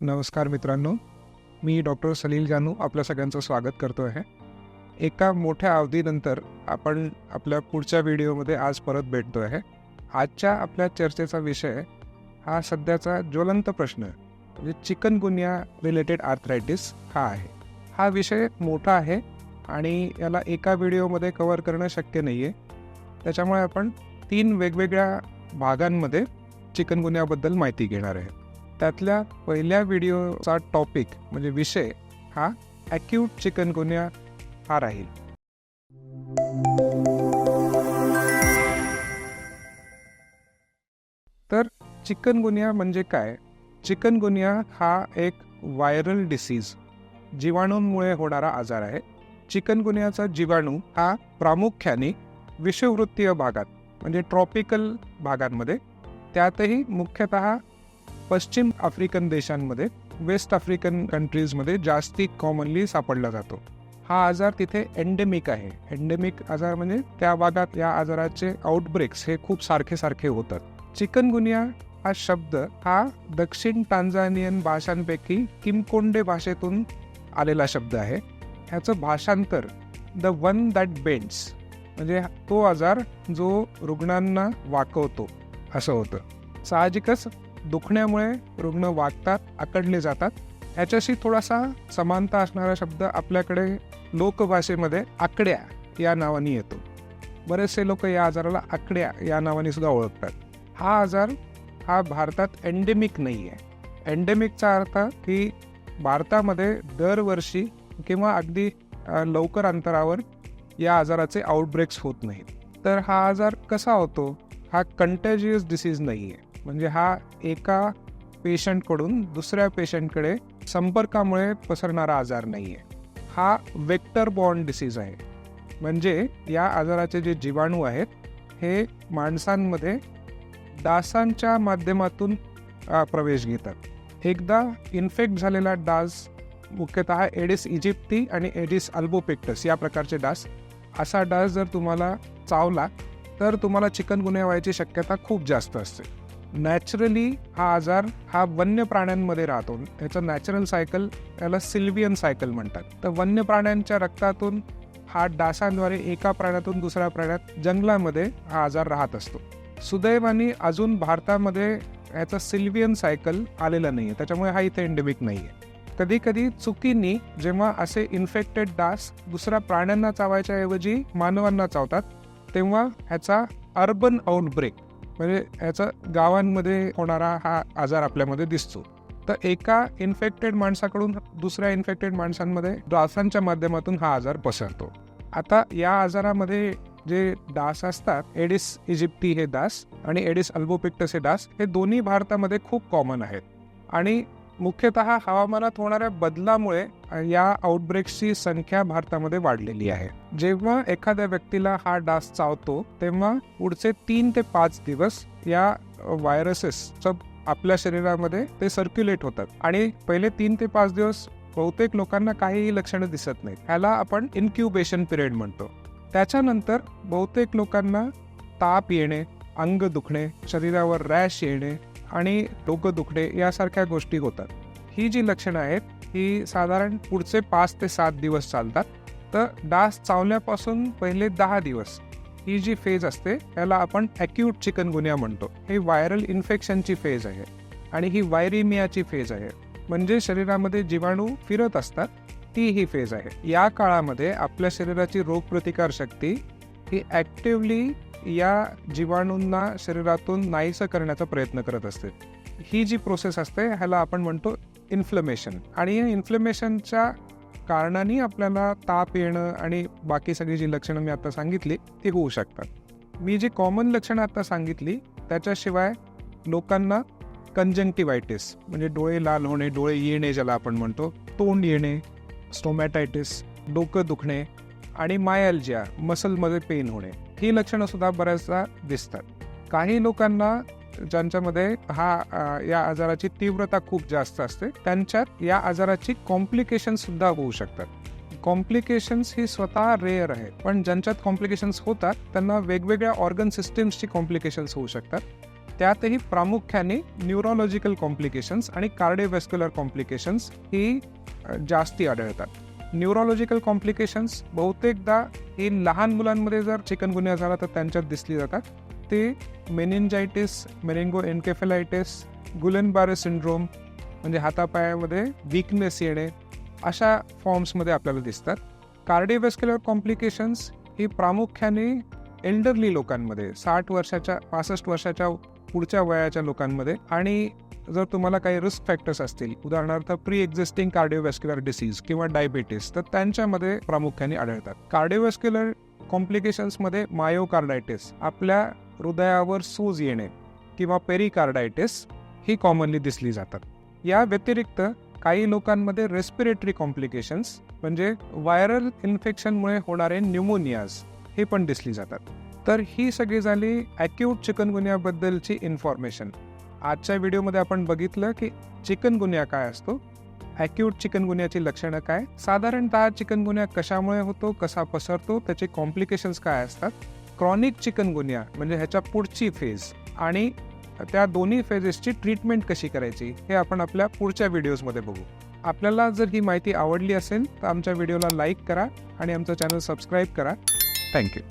नमस्कार मित्रांनो मी डॉक्टर सलील जानू आपल्या सगळ्यांचं स्वागत करतो आहे. एका मोठ्या अवधीनंतर आपण आपल्या पुढच्या व्हिडिओमध्ये आज परत भेटतो आहे. आजच्या आपल्या चर्चेचा विषय हा सध्याचा ज्वलंत प्रश्न म्हणजे चिकनगुनिया रिलेटेड आर्थरायटिस हा आहे. हा विषय मोठा आहे आणि याला एका व्हिडिओमध्ये कवर करणं शक्य नाही आहे त्याच्यामुळे आपण तीन वेगवेगळ्या भागांमध्ये चिकनगुन्याबद्दल माहिती घेणार आहे. त्यातल्या पहिल्या व्हिडिओचा टॉपिक म्हणजे विषय हा ॲक्यूट चिकनगुन्या हा राहील. तर चिकनगुन्या म्हणजे काय? चिकनगुन्या हा एक व्हायरल डिसीज जीवाणूंमुळे होणारा आजार आहे. चिकनगुन्याचा जीवाणू हा प्रामुख्याने विषुववृत्तीय भागात म्हणजे ट्रॉपिकल भागांमध्ये त्यातही मुख्यतः पश्चिम आफ्रिकन देशांमध्ये वेस्ट आफ्रिकन कंट्रीजमध्ये जास्ती कॉमनली सापडला जातो. हा आजार तिथे एंडेमिक आहे. एंडेमिक आजार म्हणजे त्या भागात या आजाराचे आउटब्रेक्स हे खूप सारखे सारखे होतात. चिकनगुनिया हा शब्द हा दक्षिण टांझानियन भाषांपैकी किमकोंडे भाषेतून आलेला शब्द आहे. ह्याचं भाषांतर द वन दॅट बेंड्स म्हणजे तो आजार जो रुग्णांना वाकवतो असं होतं. साहजिकच दुखण्यामुळे रुग्ण वागतात आकडले जातात. ह्याच्याशी थोडासा समानता असणारा शब्द आपल्याकडे लोकभाषेमध्ये आकड्या या नावाने येतो. बरेचसे लोक या आजाराला आकड्या या नावाने सुद्धा ओळखतात. हा आजार हा भारतात एंडेमिक नाही आहे एंडेमिकचा अर्थ की भारतामध्ये दरवर्षी किंवा अगदी लवकर अंतरावर या आजाराचे आउटब्रेक्स होत नाहीत. तर हा आजार कसा होतो? हा कंटेजियस डिसीज नाही आहे म्हणजे हा एका पेशंटकडून दुसऱ्या पेशंटकडे संपर्कामुळे पसरणारा आजार नाही आहे हा वेक्टर बॉन्ड डिसीज आहे. म्हणजे या आजाराचे जे जीवाणू आहेत हे माणसांमध्ये डासांच्या माध्यमातून प्रवेश घेतात. एकदा इन्फेक्ट झालेला डास मुख्यतः एडिस इजिप्ती आणि एडिस अल्बोपेक्टस या प्रकारचे डास असा डास जर तुम्हाला चावला तर तुम्हाला चिकनगुन्या व्हायची शक्यता खूप जास्त असते. नॅचरली हा आजार हा वन्य प्राण्यांमध्ये राहतो. त्याचं नॅचरल सायकल याला सिल्वियन सायकल म्हणतात. तर वन्य प्राण्यांच्या रक्तातून हा डासांद्वारे एका प्राण्यातून दुसऱ्या प्राण्यात जंगलामध्ये हा आजार राहत असतो. सुदैवाने अजून भारतामध्ये याचं सिल्वियन सायकल आलेलं नाही आहे त्याच्यामुळे हा इथे एंडेमिक नाही आहे कधी कधी चुकीनी जेव्हा असे इन्फेक्टेड डास दुसऱ्या प्राण्यांना चावायच्या ऐवजी मानवांना चावतात तेव्हा ह्याचा अर्बन आउटब्रेक म्हणजे याचा गावांमध्ये होणारा हा आजार आपल्यामध्ये दिसतो. तर एका इन्फेक्टेड माणसाकडून दुसऱ्या इन्फेक्टेड माणसांमध्ये डासांच्या माध्यमातून हा आजार पसरतो. आता या आजारामध्ये जे डास असतात एडिस इजिप्टी हे डास आणि एडिस अल्बोपिक्टस हे डास हे दोन्ही भारतामध्ये खूप कॉमन आहेत. आणि मुख्यतः हवामानात होणाऱ्या बदलामुळे या आउटब्रेक्सची संख्या भारतामध्ये वाढलेली आहे. जेव्हा एखाद्या व्यक्तीला हा डास चावतो तेव्हा पुढचे तीन ते पाच दिवस या व्हायरसेसचं आपल्या शरीरामध्ये ते सर्क्युलेट होतात. आणि पहिले तीन ते पाच दिवस बहुतेक लोकांना काहीही लक्षणं दिसत नाहीत. ह्याला आपण इन्क्युबेशन पिरियड म्हणतो. त्याच्यानंतर बहुतेक लोकांना ताप येणे अंग दुखणे शरीरावर रॅश येणे आणि डोकं दुखणे यासारख्या गोष्टी होतात. ही जी लक्षणं आहेत ही साधारण पुढचे पाच ते सात दिवस चालतात. तर डास चावल्यापासून पहिले दहा दिवस ही जी फेज असते याला आपण ॲक्यूट चिकनगुन्या म्हणतो. ही व्हायरल इन्फेक्शनची फेज आहे आणि ही वायरिमियाची फेज आहे. म्हणजे शरीरामध्ये जीवाणू फिरत असतात ती ही फेज आहे. या काळामध्ये आपल्या शरीराची रोगप्रतिकार शक्ती ही ॲक्टिवली या जीवाणूंना शरीरातून नाहीसं करण्याचा प्रयत्न करत असते. ही जी प्रोसेस असते ह्याला आपण म्हणतो इन्फ्लमेशन आणि इन्फ्लमेशनच्या कारणाने आपल्याला ताप येणं आणि बाकी सगळी जी लक्षणं मी आता सांगितली ती होऊ शकतात. मी जी कॉमन लक्षणं आता सांगितली त्याच्याशिवाय लोकांना कंजंक्टिवायटिस म्हणजे डोळे लाल होणे डोळे येणे ज्याला आपण म्हणतो तोंड येणे स्टोमॅटायटिस डोकं दुखणे आणि मायल्जिया मसलमध्ये पेन होणे ही लक्षणं सुद्धा बऱ्याचदा दिसतात. काही लोकांना ज्यांच्यामध्ये हा या आजाराची तीव्रता खूप जास्त असते त्यांच्यात या आजाराची कॉम्प्लिकेशन सुद्धा होऊ शकतात. कॉम्प्लिकेशन्स ही स्वतः रेअर आहे पण ज्यांच्यात कॉम्प्लिकेशन्स होतात त्यांना वेगवेगळ्या ऑर्गन सिस्टीम्सची कॉम्प्लिकेशन्स होऊ शकतात. त्यातही प्रामुख्याने न्यूरोलॉजिकल कॉम्प्लिकेशन्स आणि कार्डिओवॅस्क्युलर कॉम्प्लिकेशन्स ही जास्ती आढळतात. न्यूरोलॉजिकल कॉम्प्लिकेशन्स बहुतेकदा हे लहान मुलांमध्ये जर चिकनगुन्या झाला तर त्यांच्यात दिसली जातात. ते मेनिंजायटिस मेनिंगो एन्केफेलायटिस गुलनबारे सिंड्रोम म्हणजे हातापायामध्ये विकनेस येणे अशा फॉर्म्समध्ये आपल्याला दिसतात. कार्डिओवेस्क्युलर कॉम्प्लिकेशन्स ही प्रामुख्याने एल्डरली लोकांमध्ये साठ वर्षाच्या पासष्ट वर्षाच्या पुढच्या वयाच्या लोकांमध्ये आणि जर तुम्हाला काही रिस्क फॅक्टर्स असतील उदाहरणार्थ प्री एक्झिस्टिंग कार्डिओवॅस्क्युलर डिसीज किंवा डायबिटीस तर त्यांच्यामध्ये प्रामुख्याने आढळतात. कार्डिओवॅस्क्युलर कॉम्प्लिकेशन्समध्ये मायोकार्डायटिस आपल्या हृदयावर सूज येणे किंवा पेरिकार्डायटिस ही कॉमनली दिसली जातात. या व्यतिरिक्त काही लोकांमध्ये रेस्पिरेटरी कॉम्प्लिकेशन्स म्हणजे व्हायरल इन्फेक्शनमुळे होणारे न्यूमोनियाज हे पण दिसली जातात. तर ही सगळी झाली ॲक्यूट चिकनगुन्याबद्दलची इन्फॉर्मेशन आजच्या व्हिडिओमध्ये आपण बघितलं की चिकनगुन्या काय असतो ॲक्यूट चिकनगुन्याची लक्षणं काय साधारणतः चिकनगुन्या कशामुळे होतो कसा पसरतो त्याचे कॉम्प्लिकेशन्स काय असतात क्रॉनिक चिकनगुन्या म्हणजे ह्याच्या पुढची फेज आणि त्या दोन्ही फेजेसची ट्रीटमेंट कशी करायची हे आपण आपल्या पुढच्या व्हिडिओजमध्ये बघू. आपल्याला जर ही माहिती आवडली असेल तर आमच्या व्हिडिओला लाईक करा आणि आमचं चॅनल सबस्क्राईब करा. थँक्यू